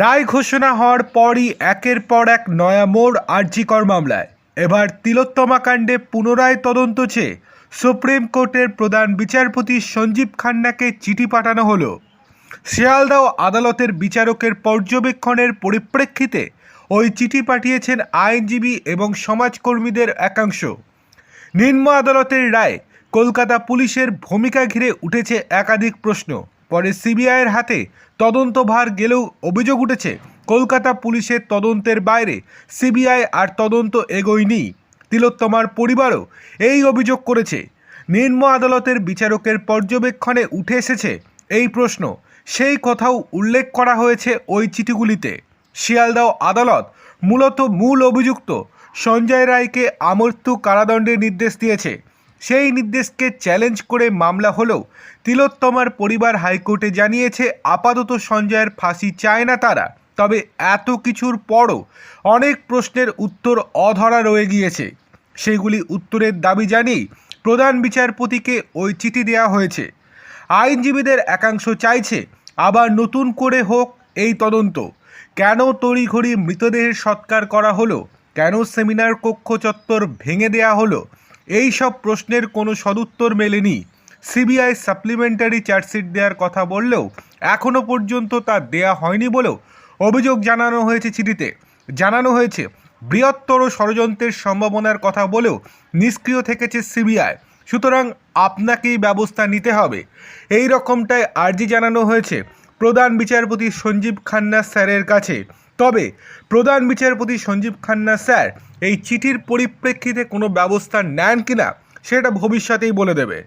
রায় ঘোষণা হওয়ার পরই একের পর এক নয়া মোড় আর্জিকর মামলায়। এবার তিলোত্তমা কাণ্ডে পুনরায় তদন্ত চেয়ে সুপ্রিম কোর্টের প্রধান বিচারপতি সঞ্জীব খান্নাকে চিঠি পাঠানো হলো। শিয়ালদাহ আদালতের বিচারকের পর্যবেক্ষণের পরিপ্রেক্ষিতে ওই চিঠি পাঠিয়েছেন আইনজীবী এবং সমাজকর্মীদের একাংশ। নিম্ন আদালতের রায় কলকাতা পুলিশের ভূমিকা ঘিরে উঠেছে একাধিক প্রশ্ন। পরে সিবিআইয়ের হাতে তদন্তভার গেলেও অভিযোগ উঠেছে, কলকাতা পুলিশের তদন্তের বাইরে সিবিআই আর তদন্ত এগোয়নি তিলোত্তমার পরিবারও এই অভিযোগ করেছে। নিম্ন আদালতের বিচারকের পর্যবেক্ষণে উঠে এসেছে এই প্রশ্ন। সেই কথাও উল্লেখ করা হয়েছে ওই চিঠিগুলিতে। শিয়ালদাও আদালত মূলত মূল অভিযুক্ত সঞ্জয় রায়কে আমৃত্যু কারাদণ্ডের নির্দেশ দিয়েছে। সেই নির্দেশকে চ্যালেঞ্জ করে মামলা হলেও তিলোত্তমার পরিবার হাইকোর্টে জানিয়েছে আপাতত সঞ্জয়ের ফাঁসি চায় না তারা। তবে এত কিছুর পরও অনেক প্রশ্নের উত্তর অধরা রয়ে গিয়েছে। সেগুলি উত্তরের দাবি জানিয়েই প্রধান বিচারপতিকে ওই চিঠি দেওয়া হয়েছে। আইনজীবীদের একাংশ চাইছে আবার নতুন করে হোক এই তদন্ত। কেন তড়িঘড়ি মৃতদেহের সৎকার করা হলো? কেন সেমিনার কক্ষ চত্বর ভেঙে দেয়া হলো? এই সব প্রশ্নের কোনো সদুত্তর মেলেনি। সিবিআই সাপ্লিমেন্টারি চার্জশিট দেওয়ার কথা বললেও এখনও পর্যন্ত তা দেয়া হয়নি বলেও অভিযোগ জানানো হয়েছে চিঠিতে। জানানো হয়েছে, বৃহত্তর ষড়যন্ত্রের সম্ভাবনার কথা বলেও নিষ্ক্রিয় থেকেছে সিবিআই। সুতরাং আপনাকেই ব্যবস্থা নিতে হবে। এই রকমটাই আর্জি জানানো হয়েছে প্রধান বিচারপতি সঞ্জীব খান্না স্যারের কাছে। তবে প্রধান বিচারপতি সঞ্জীব খান্না, স্যার, এই চিঠির পরিপ্রেক্ষিতে কোনো ব্যবস্থা নেন কিনা, সেটা ভবিষ্যতেই বলে দেবে।